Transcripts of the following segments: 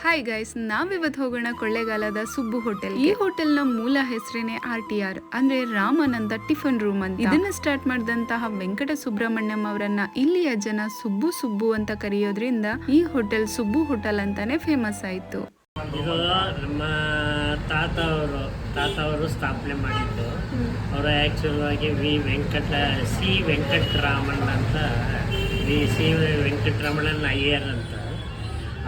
Hi guys ನಾವಿವತ್ತು ಹೋಗೋಣ ಕೊಳ್ಳೇಗಾಲದ Subbu hotel ಈ ಹೋಟೆಲ್ನ ಮೂಲ ಹೆಸರೇನೆ ಆರ್ ಟಿ ಆರ್, ಅಂದ್ರೆ ರಾಮನಂದ ಟಿಫನ್ ರೂಮ್ ಅಂತ. ಇದನ್ನ ಸ್ಟಾರ್ಟ್ ಮಾಡಿದಂತಹ ವೆಂಕಟ ಸುಬ್ರಹ್ಮಣ್ಯಂ ಅವರನ್ನ ಇಲ್ಲಿಯ ಜನ ಸುಬ್ಬು ಸುಬ್ಬು ಅಂತ ಕರೆಯೋದ್ರಿಂದ ಈ ಹೋಟೆಲ್ ಸುಬ್ಬು ಹೋಟೆಲ್ ಅಂತಾನೆ ಫೇಮಸ್ ಆಯ್ತು. ನಮ್ಮ ತಾತ ಅವರು ತಾತ ಅವರು ಸ್ಥಾಪನೆ ಮಾಡಿದ್ದು. ಅವರು ಆ್ಯಕ್ಚುಲ್ ಆಗಿ ವಿ ವೆಂಕಟ, ಸಿ ವೆಂಕಟರಾಮಣ್ಣ ಅಂತ, ವಿ ಸಿ ವೆಂಕಟರಮಣನ್ ಅಯ್ಯರ್ ಅಂತ.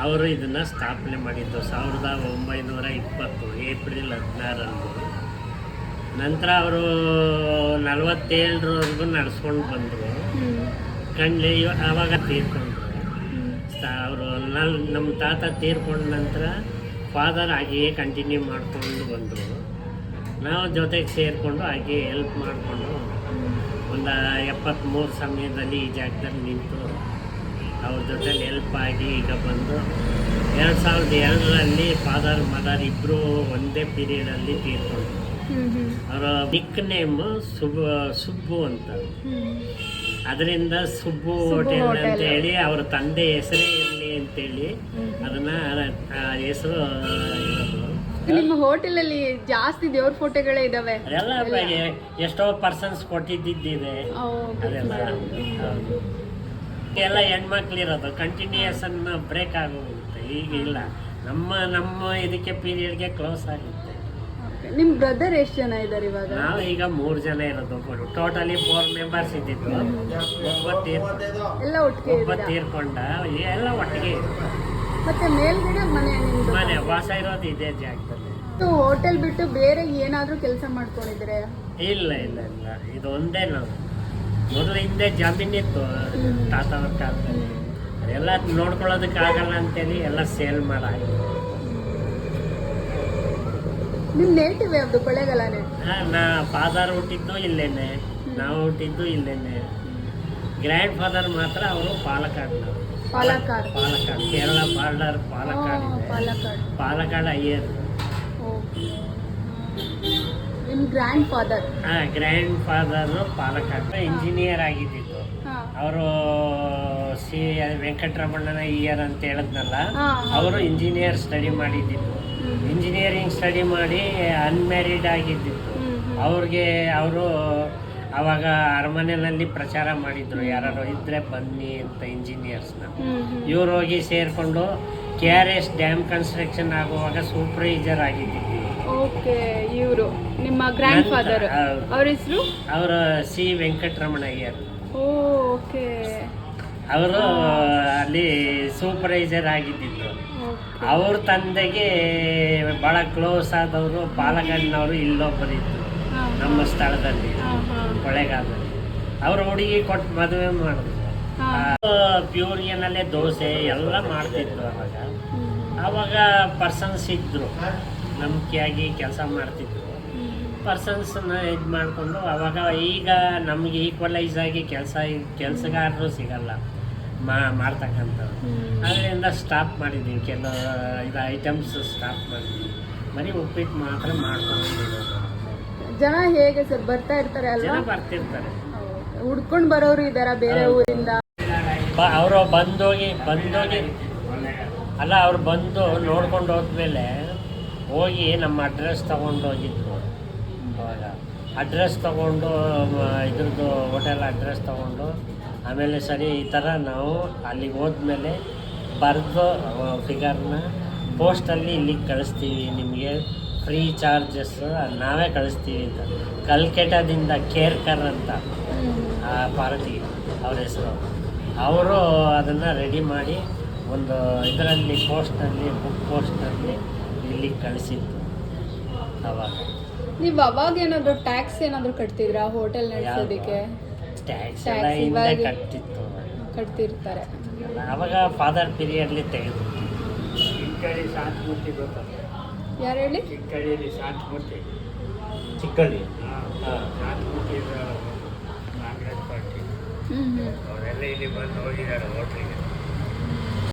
ಅವರು ಇದನ್ನು ಸ್ಥಾಪನೆ ಮಾಡಿದ್ದು ಸಾವಿರದ ಒಂಬೈನೂರ ಇಪ್ಪತ್ತು ಏಪ್ರಿಲ್ ಹದಿನಾರಂದು ನಂತರ ಅವರು ನಲವತ್ತೇಳರವರೆಗೂ ನಡೆಸ್ಕೊಂಡು ಬಂದರು. ಕಂಡು ಆವಾಗ ತೀರ್ಕೊಂಡ್ರು. ಅವರು ನಲ್ ನಮ್ಮ ತಾತ ತೀರ್ಕೊಂಡ ನಂತರ ಫಾದರ್ ಹಾಗೆಯೇ ಕಂಟಿನ್ಯೂ ಮಾಡಿಕೊಂಡು ಬಂದರು. ನಾವು ಜೊತೆಗೆ ಸೇರಿಕೊಂಡು ಹಾಗೆ ಹೆಲ್ಪ್ ಮಾಡಿಕೊಂಡು ಒಂದು ಎಪ್ಪತ್ತ್ಮೂರು ಸಮಯದಲ್ಲಿ ಈ ಜಾಗದಲ್ಲಿ ನಿಂತು ಅವ್ರ ಜೊತೆಲಿ ಹೆಲ್ಪ್ ಆಗಿ ಈಗ ಬಂದು ಎರಡು ಸಾವಿರದ ಎರಡರಲ್ಲಿ ಫಾದರ್ ಮದರ್ ಇಬ್ಬರು ಒಂದೇ ಪೀರಿಯಡಲ್ಲಿ ತೀರ್ಕೊಂಡ್ರು. ಅವರ ನಿಕ್ ನೇಮ್ ಸುಬ್ಬು ಸುಬ್ಬು ಅಂತ. ಅದರಿಂದ ಸುಬ್ಬು ಹೋಟೆಲ್ ಅಂತ ಹೇಳಿ ಅವ್ರ ತಂದೆ ಹೆಸರೇ ಇರಲಿ ಅಂತೇಳಿ ಅದನ್ನ ಹೆಸರು ನಿಮ್ಮ ಹೋಟೆಲ್ ಅಲ್ಲಿ ಜಾಸ್ತಿ ದೇವ್ರ ಫೋಟೋಗಳೇ ಇದಾವೆ? ಅದೆಲ್ಲ ಎಷ್ಟೋ ಪರ್ಸನ್ಸ್ ಕೊಟ್ಟಿದ್ದಿದೆ ಅದೆಲ್ಲ. ಹೌದು. ಎಲ್ಲ ಹೆಣ್ಮಕ್ಳು ಇರೋದು ಕಂಟಿನ್ಯೂಯೇಷನ್ ಬ್ರೇಕ್ ಆಗೋಗುತ್ತೆ. ಈಗ ಇಲ್ಲ. ನಮ್ಮ ನಮ್ಮ ಇದಕ್ಕೆ ಪೀರಿಯಡ್ಗೆ ಕ್ಲೋಸ್ ಆಗುತ್ತೆ. ನಿಮ್ ಬ್ರದರ್ ಎಷ್ಟು ಜನ ಇದ್ದಾರೆ ಇವಾಗ? ನಾವು ಈಗ ಮೂರು ಜನ ಇರೋದು ಟೋಟಲಿ ಫೋರ್ ಮೆಂಬರ್ಸ್ ಇದ್ದಿತ್ತು ಒಬ್ಬ ತೀರ್ಕೊಂಡ ಎಲ್ಲ ಒಟ್ಟಿಗೆ ಒಬ್ಬ ತೀರ್ಕೊಂಡ ಎಲ್ಲ ಒಟ್ಟಿಗೆ ಇರೋದು. ಮತ್ತೆ ಮೇಲ್ಗಡೆ ಮನೆ ನಿಮ್ದು? ಮನೆ ವಾಸ ಇರೋದು ಇದೇ ಜಾಗದಲ್ಲಿ. ಹೋಟೆಲ್ ಬಿಟ್ಟು ಬೇರೆ ಏನಾದ್ರೂ ಕೆಲಸ ಮಾಡ್ಕೊಂಡಿದ್ರೆ ಇಲ್ಲ ಇಲ್ಲ ಇಲ್ಲ. ಇದು ಒಂದೇ ನಾವು. ಮೊದಲು ಹಿಂದೆ ಜಮೀನಿತ್ತು ತಾತ ಅವ್ರ ಕಾಲದಲ್ಲಿ ಅದೆಲ್ಲ ನೋಡ್ಕೊಳ್ಳೋದಕ್ಕಾಗಲ್ಲ ಅಂತೇಳಿ ಎಲ್ಲ ಸೇಲ್ ಮಾಡಿ ನಿಮ್ಮ ನೇಟಿವ್ ಯಾವ್ದು? ಕೊಳ್ಳೇಗಾಲನೇ ನಾ? ಫಾದರ್ ಹುಟ್ಟಿದ್ದು ಇಲ್ಲೇನೆ. ನಾವು ಹುಟ್ಟಿದ್ದು ಇಲ್ಲೇನೆ. ಗ್ರ್ಯಾಂಡ್ ಫಾದರ್ ಮಾತ್ರ ಅವರು ಪಾಲಕ್ಕಾಡ್ ಪಾಲಕ್ಕಾಡ್. ಪಾಲಕ್ಕಾಡ್. ಕೇರಳ ಬಾರ್ಡರ್ ಪಾಲಕ್ಕಾಡ್ ಇದೆ. ಪಾಲಕ್ಕಾಡ್. ಅಯ್ಯರ್. ನಿಮ್ ಗ್ರ್ಯಾಂಡ್ ಫಾದರ್ ಹಾ ಗ್ರ್ಯಾಂಡ್ ಫಾದರ್ ಪಾಲಕ ಇಂಜಿನಿಯರ್ ಆಗಿದ್ದಿತ್ತು ಅವರು ಸಿ ವೆಂಕಟರಮಣ್ಣನ ಇಯರ್ ಅಂತ ಹೇಳಿದ್ನಲ್ಲ ಅವರು ಇಂಜಿನಿಯರ್ ಸ್ಟಡಿ ಮಾಡಿದ್ದಿತ್ತು ಇಂಜಿನಿಯರಿಂಗ್ ಸ್ಟಡಿ ಮಾಡಿ ಅನ್ಮ್ಯಾರಿಡ್ ಆಗಿದ್ದಿತ್ತು ಅವ್ರಿಗೆ ಅವರು ಅವಾಗ ಅರಮನೆಯಲ್ಲಿ ಪ್ರಚಾರ ಮಾಡಿದ್ರು ಯಾರು ಇದ್ರೆ ಬನ್ನಿ ಅಂತ ಇಂಜಿನಿಯರ್ಸ್ನ ಇವ್ರು ಹೋಗಿ ಸೇರಿಕೊಂಡು K R S dam construction ಆಗುವಾಗ ಸೂಪರ್ವೈಸರ್ ಆಗಿದ್ದಿತ್ತು ಓಕೆ ಇವರು ನಿಮ್ಮ ಗ್ರ್ಯಾಂಡ್ ಫಾದರ್. ಅವ್ರ ಹೆಸರು? ಅವರ ಸಿ ವೆಂಕಟರಮಣ ಅಯ್ಯರ್. ಓಕೆ. ಅವರು ಅಲ್ಲಿ ಸೂಪರ್ವೈಸರ್ ಆಗಿದ್ದಿದ್ರು. ಅವ್ರ ತಂದೆಗೆ ಭಾಳ ಕ್ಲೋಸ್ ಆದವರು ಬಾಲಗಣ್ಣವರು ಇಲ್ಲೊಬ್ಬರಿದ್ರು ನಮ್ಮ ಸ್ಥಳದಲ್ಲಿ ಕೊಳೆಗಾಲದಲ್ಲಿ. ಅವ್ರ ಹುಡುಗಿ ಕೊಟ್ಟು ಮದುವೆ ಮಾಡಿದ್ರು. ಪ್ಯೂರಿಯನಲ್ಲೇ ದೋಸೆ ಎಲ್ಲ ಮಾಡ್ತಿದ್ರು ಅವಾಗ. ಅವಾಗ ಪರ್ಸನ್ಸ್ ಇದ್ರು ನಂಬಿಕೆಯಾಗಿ ಕೆಲಸ ಮಾಡ್ತಿದ್ರು. ಪರ್ಸನ್ಸ್ನ ಇದು ಮಾಡಿಕೊಂಡು ಅವಾಗ ಈಗ ನಮಗೆ ಈಕ್ವಲೈಸ್ ಆಗಿ ಕೆಲಸ ಕೆಲಸಗಾರರು ಸಿಗಲ್ಲ. ಮಾ ಮಾಡ್ತಕ್ಕಂಥವ್ರು. ಅದರಿಂದ ಸ್ಟಾಪ್ ಮಾಡಿದ್ದೀವಿ ಕೆಲವು ಇದು ಐಟಮ್ಸ್ ಸ್ಟಾಪ್ ಮಾಡಿದ್ದೀವಿ ಬರೀ ಉಪ್ಪಿಟ್ಟು ಮಾತ್ರ ಮಾಡ್ಕೊಂಡು ಜನ ಹೇಗೆ ಸರ್? ಬರ್ತಾ ಇರ್ತಾರೆ ಜನ ಬರ್ತಿರ್ತಾರೆ. ಹುಡ್ಕೊಂಡು ಬರೋರು ಇದ್ದಾರೆ ಬೇರೆ. ಊರಿಂದ? ಅವರು ಬಂದೋಗಿ ಬಂದೋಗಿ ಅಲ್ಲ ಅವ್ರು ಬಂದು ನೋಡ್ಕೊಂಡು ಹೋದ್ಮೇಲೆ ಹೋಗಿ ನಮ್ಮ ಅಡ್ರೆಸ್ ತಗೊಂಡು ಹೋಗಿದ್ರು ಅವಾಗ ಅಡ್ರೆಸ್ ತೊಗೊಂಡು ಇದ್ರದ್ದು ಹೋಟೆಲ್ ಅಡ್ರೆಸ್ ತೊಗೊಂಡು, ಆಮೇಲೆ ಸರಿ ಈ ಥರ ನಾವು ಅಲ್ಲಿಗೆ ಹೋದ್ಮೇಲೆ ಬರೆದು ಫಿಗರ್ನ ಪೋಸ್ಟಲ್ಲಿ ಇಲ್ಲಿಗೆ ಕಳಿಸ್ತೀವಿ ನಿಮಗೆ. ಫ್ರೀ ಚಾರ್ಜಸ್ ನಾವೇ ಕಳಿಸ್ತೀವಿ ಅಂತ. ಕಲ್ಕೆಟದಿಂದ ಕೇರ್ಕರ್ ಅಂತ ಆ ಪಾರ್ಟಿ ಅವ್ರ ಹೆಸರು. ಅವರು ಅದನ್ನು ರೆಡಿ ಮಾಡಿ ಒಂದು ಇದರಲ್ಲಿ ಪೋಸ್ಟಲ್ಲಿ ಬುಕ್ ಪೋಸ್ಟಲ್ಲಿ ಇಲ್ಲಿಗೆ ಕಳಿಸಿದ್ದು. ಅವಾಗ. ನೀವು ಅವಾಗ ಏನಾದರೂ ಟ್ಯಾಕ್ಸ್ ಏನಾದರೂ ಕಟ್ತಿದ್ರಾ ಹೋಟೆಲ್ ನಡೆಸೋದಕ್ಕೆ? ಟ್ಯಾಕ್ಸ್ ಹಿಂದೆ ಇವಾಗ- ಕಟ್ತಿತ್ತು. ಕಟ್ತಿರ್ತಾರೆ. ಅವಾಗ ಫಾದರ್ ಪೀರಿಯಡ್ಲಿ ತೆಗೆದು. ಚಿಕ್ಕಳ್ಳಿ ಶಾಂತಮೂರ್ತಿ ಗೊತ್ತಲ್ಲ ಯಾರು ಹೇಳಿ? ಚಿಕ್ಕಳ್ಳಿಯಲ್ಲಿ ಶಾಂತಮೂರ್ತಿ. ಚಿಕ್ಕಳ್ಳಿ ಹಾಂ ಶಾಂತಮೂರ್ತಿ ಕಾಂಗ್ರೆಸ್ ಪಾರ್ಟಿ ಹ್ಮ್ ಹ್ಮ್. ಅವರೆಲ್ಲ ಇಲ್ಲಿ ಬಂದು ಹೋಗಿದ್ದಾರೆ ಹೋಟ್ಲಿಗೆ